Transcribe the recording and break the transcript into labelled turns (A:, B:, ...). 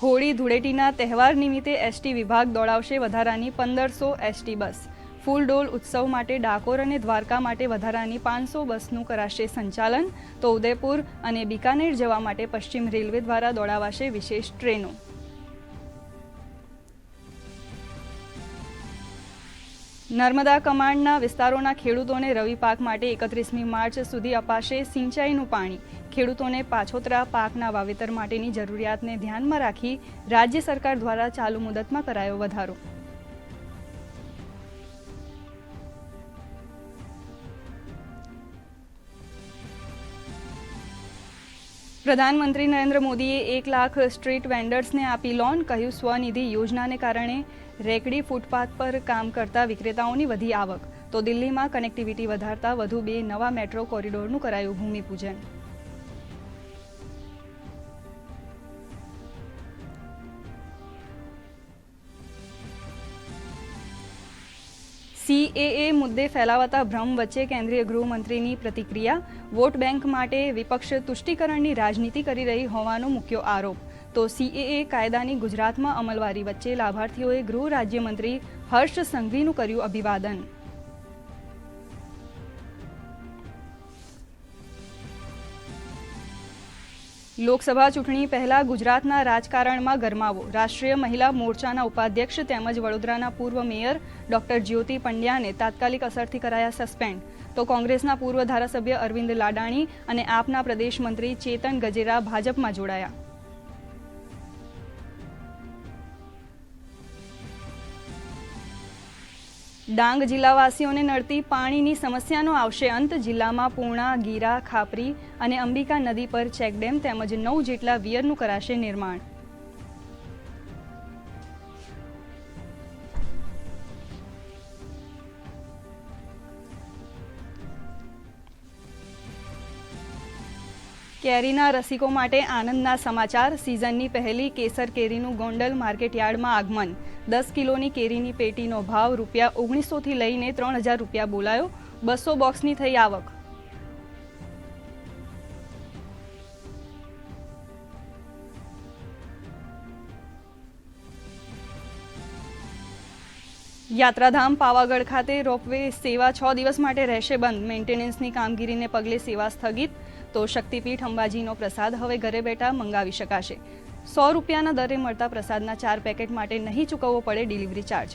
A: હોળી ધૂળેટીના તહેવાર નિમિત્તે એસટી વિભાગ દોડાવશે વધારાની પંદરસો એસટી બસ. ફૂલ ડોલ ઉત્સવ માટે ડાકોર અને દ્વારકા માટે વધારાની પાંચસો બસનું કરાશે સંચાલન. તો ઉદયપુર અને બિકાનેર જવા માટે પશ્ચિમ રેલવે દ્વારા દોડાવાશે વિશેષ ટ્રેનો. નર્મદા કમાન્ડના વિસ્તારોના ખેડૂતોને રવિ પાક માટે એકત્રીસમી માર્ચ સુધી અપાશે સિંચાઈનું પાણી. ખેડૂતોને પાછોતરા પાકના વાવેતર માટેની જરૂરિયાતને ધ્યાનમાં રાખી રાજ્ય સરકાર દ્વારા ચાલુ મુદતમાં કરાયો વધારો. પ્રધાનમંત્રી નરેન્દ્ર મોદીએ એક લાખ સ્ટ્રીટ વેન્ડર્સને આપી લોન. કહ્યું, સ્વનિધિ યોજનાને કારણે રેકડી ફૂટપાથ પર કામ કરતા વિક્રેતાઓની વધી આવક. તો દિલ્હીમાં કનેક્ટિવિટી વધારતા વધુ બે નવા મેટ્રો કોરિડોરનું કરાયું ભૂમિપૂજન. સીએએ મુદ્દે ફેલાવાતા ભ્રમ વચ્ચે કેન્દ્રીય ગૃહમંત્રીની પ્રતિક્રિયા, વોટ બેંક માટે વિપક્ષ તુષ્ટિકરણની રાજનીતિ કરી રહી હોવાનો મુખ્ય આરોપ. તો સીએએ કાયદાની ગુજરાતમાં અમલવારી વચ્ચે લાભાર્થીઓએ ગૃહ રાજ્યમંત્રી હર્ષ સંઘવીનું કર્યું અભિવાદન. લોકસભા ચૂંટણી પહેલા ગુજરાતના રાજકારણમાં ગરમાવો. રાષ્ટ્રીય મહિલા મોરચાના ઉપાધ્યક્ષ તેમજ વડોદરાના પૂર્વ મેયર ડોક્ટર જ્યોતિ પંડ્યાને તાત્કાલિક અસરથી કરાયા સસ્પેન્ડ. તો કોંગ્રેસના પૂર્વ ધારાસભ્ય અરવિંદ લાડાણી અને આપના પ્રદેશ મંત્રી ચેતન ગજેરા ભાજપમાં જોડાયા. ડાંગ જિલ્લાવાસીઓને નડતી પાણીની સમસ્યાનો આવશે અંત. જિલ્લામાં પૂર્ણા, ગીરા, ખાપરી અને અંબિકા નદી પર ચેકડેમ તેમજ નવ જેટલા વિયરનું કરાશે નિર્માણ. કેરીના રસિકો માટે આનંદના સમાચાર. સિઝનની પહેલી કેસર કેરીનું ગોંડલ માર્કેટયાર્ડમાં આગમન. દસ કિલોની કેરીની પેટીનો ભાવ રૂપિયા ઓગણીસોથી લઈને ત્રણ હજાર રૂપિયા બોલાયો. બસો બોક્સની થઈ આવક. યાત્રાધામ પાવાગઢ ખાતે રોપવે સેવા છ દિવસ માટે રહેશે બંધ. મેન્ટેનન્સની કામગીરીને પગલે સેવા સ્થગિત. તો શક્તિપીઠ અંબાજીનો પ્રસાદ હવે ઘરે બેઠા મંગાવી શકાશે. સો રૂપિયાના દરે મળતા પ્રસાદના ચાર પેકેટ માટે નહીં ચૂકવવો પડે ડિલિવરી ચાર્જ.